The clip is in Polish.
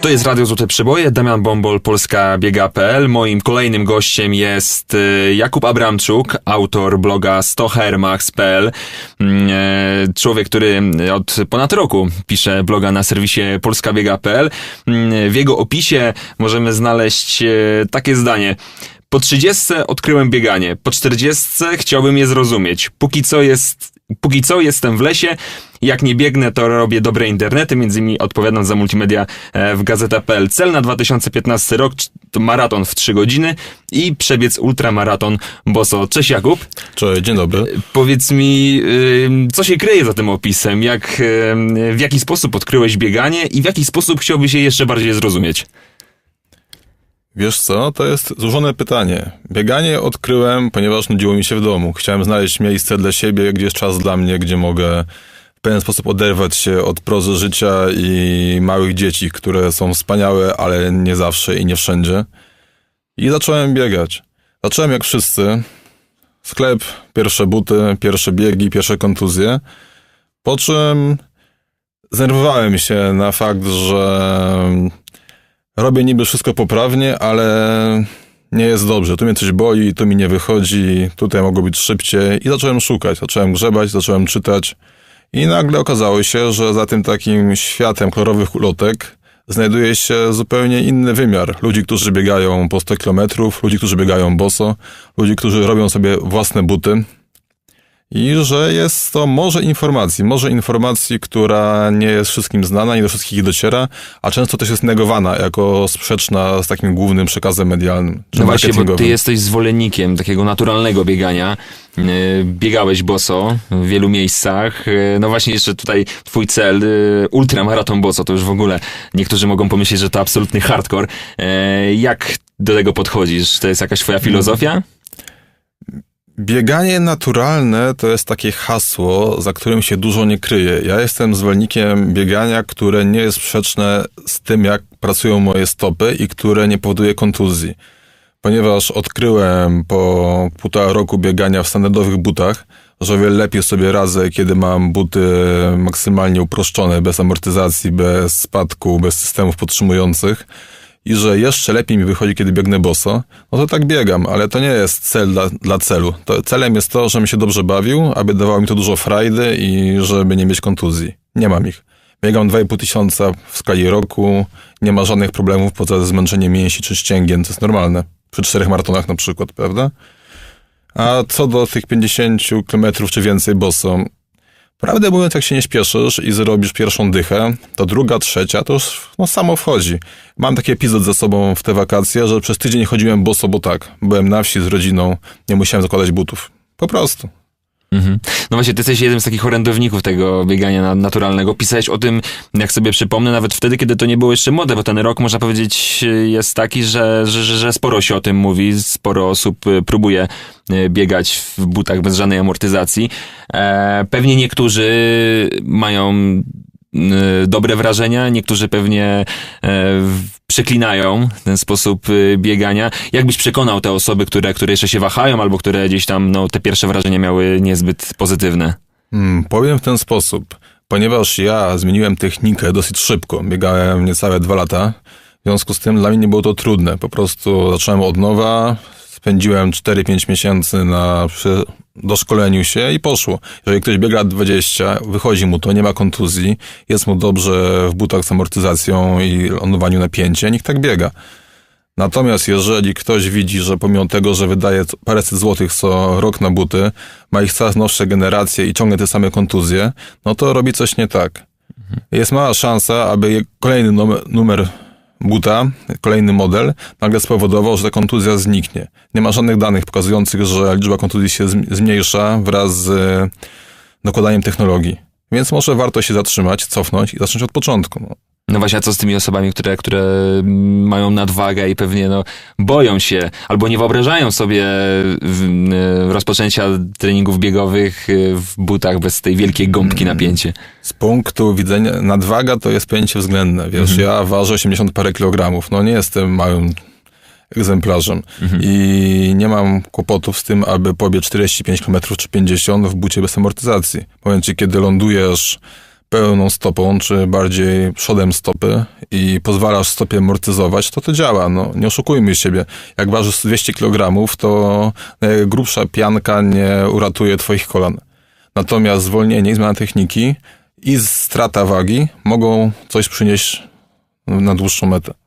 To jest Radio Złote Przeboje, Damian Bombol, Polska Biega.pl. Moim kolejnym gościem jest y, Jakub Abramczuk, autor bloga stohermax.pl. Mm, e, Człowiek, który od ponad roku pisze bloga na serwisie polskabiega.pl. Mm, W jego opisie możemy znaleźć e, takie zdanie. Po 30 odkryłem bieganie, po 40 chciałbym je zrozumieć. Póki co jest, póki co jestem w lesie, jak nie biegnę, to robię dobre internety, między innymi odpowiadam za multimedia e, w gazeta.pl. Cel na 2015 rok to maraton w 3 godziny i przebiec ultramaraton boso. Cześć Jakub. Cześć, dzień dobry. Powiedz mi, co się kryje za tym opisem? Jak, w jaki sposób odkryłeś bieganie i w jaki sposób chciałbyś je jeszcze bardziej zrozumieć? Wiesz co, to jest złożone pytanie. Bieganie odkryłem, ponieważ nudziło mi się w domu. Chciałem znaleźć miejsce dla siebie, gdzie jest czas dla mnie, gdzie mogę w pewien sposób oderwać się od prozy życia i małych dzieci, które są wspaniałe, ale nie zawsze i nie wszędzie. I zacząłem biegać. Zacząłem jak wszyscy. Sklep, pierwsze buty, pierwsze biegi, pierwsze kontuzje. Po czym zdenerwowałem się na fakt, że robię niby wszystko poprawnie, ale nie jest dobrze. Tu mnie coś boli, tu mi nie wychodzi, tutaj mogło być szybciej. I zacząłem szukać, zacząłem grzebać, zacząłem czytać. I nagle okazało się, że za tym takim światem kolorowych ulotek znajduje się zupełnie inny wymiar. Ludzi, którzy biegają po 100 kilometrów, ludzi, którzy biegają boso, ludzi, którzy robią sobie własne buty. I że jest to może informacji, może informacji, która nie jest wszystkim znana, nie do wszystkich dociera, a często też jest negowana jako sprzeczna z takim głównym przekazem medialnym. Czy No właśnie, bo ty jesteś zwolennikiem takiego naturalnego biegania. Yy, Biegałeś boso w wielu miejscach. Yy, No właśnie jeszcze tutaj twój cel, yy, ultramaraton boso, to już w ogóle niektórzy mogą pomyśleć, że to absolutny hardcore. Jak do tego podchodzisz? To jest jakaś twoja filozofia? Bieganie naturalne to jest takie hasło, za którym się dużo nie kryje. Ja jestem zwolennikiem biegania, które nie jest sprzeczne z tym, jak pracują moje stopy i które nie powoduje kontuzji. Ponieważ odkryłem po półtora roku biegania w standardowych butach, że o wiele lepiej sobie radzę, kiedy mam buty maksymalnie uproszczone, bez amortyzacji, bez spadku, bez systemów podtrzymujących i że jeszcze lepiej mi wychodzi, kiedy biegnę boso, no to tak biegam, ale to nie jest cel dla, dla celu. To, celem jest to, żebym się dobrze bawił, aby dawało mi to dużo frajdy i żeby nie mieć kontuzji. Nie mam ich. Biegam 2,5 tysiąca w skali roku, nie ma żadnych problemów poza zmęczeniem mięsi czy ścięgien, co jest normalne. Przy czterech maratonach na przykład, prawda? A co do tych 50 kilometrów czy więcej boso, Prawdę mówiąc, jak się nie śpieszysz i zrobisz pierwszą dychę, to druga, trzecia, to już no, samo wchodzi. Mam taki epizod ze sobą w te wakacje, że przez tydzień chodziłem boso, bo tak. Byłem na wsi z rodziną, nie musiałem zakładać butów. Po prostu. Mhm. No właśnie, ty jesteś jednym z takich orędowników tego biegania na- naturalnego. Pisałeś o tym, jak sobie przypomnę, nawet wtedy, kiedy to nie było jeszcze mode, bo ten rok, można powiedzieć, jest taki, że, że, że, sporo się o tym mówi, sporo osób y, próbuje y, biegać w butach bez żadnej amortyzacji. E, pewnie niektórzy mają y, dobre wrażenia, niektórzy pewnie e, przeklinają ten sposób y, biegania. Jak byś przekonał te osoby, które, które jeszcze się wahają, albo które gdzieś tam no, te pierwsze wrażenia miały niezbyt pozytywne? Hmm, powiem w ten sposób. Ponieważ ja zmieniłem technikę dosyć szybko, biegałem niecałe dwa lata, w związku z tym dla mnie nie było to trudne. Po prostu zacząłem od nowa, spędziłem 4-5 miesięcy na doszkoleniu się i poszło. Jeżeli ktoś biega lat 20, wychodzi mu to, nie ma kontuzji, jest mu dobrze w butach z amortyzacją i lądowaniu napięcia, niech tak biega. Natomiast jeżeli ktoś widzi, że pomimo tego, że wydaje paręset złotych co rok na buty, ma ich coraz nowsze generacje i ciągnie te same kontuzje, no to robi coś nie tak. Jest mała szansa, aby kolejny numer, numer buta, kolejny model, nagle spowodował, że ta kontuzja zniknie. Nie ma żadnych danych pokazujących, że liczba kontuzji się zm- zmniejsza wraz z dokładaniem technologii. Więc może warto się zatrzymać, cofnąć i zacząć od początku. No. No właśnie, a co z tymi osobami, które, które mm, mają nadwagę i pewnie no, boją się albo nie wyobrażają sobie w, e, rozpoczęcia treningów biegowych e, w butach bez tej wielkiej gąbki napięcie? Z punktu widzenia nadwaga to jest pojęcie względne. Wiesz, ja ważę 80 parę kilogramów. No nie jestem małym egzemplarzem i nie mam kłopotów z tym, aby pobiec 45 km czy 50 w bucie bez amortyzacji. Powiem ci, kiedy lądujesz pełną stopą, czy bardziej przodem stopy i pozwalasz stopie amortyzować, to to działa. No, nie oszukujmy siebie. Jak ważysz 200 kg, to e, grubsza pianka nie uratuje twoich kolan. Natomiast zwolnienie i zmiana techniki i strata wagi mogą coś przynieść na dłuższą metę.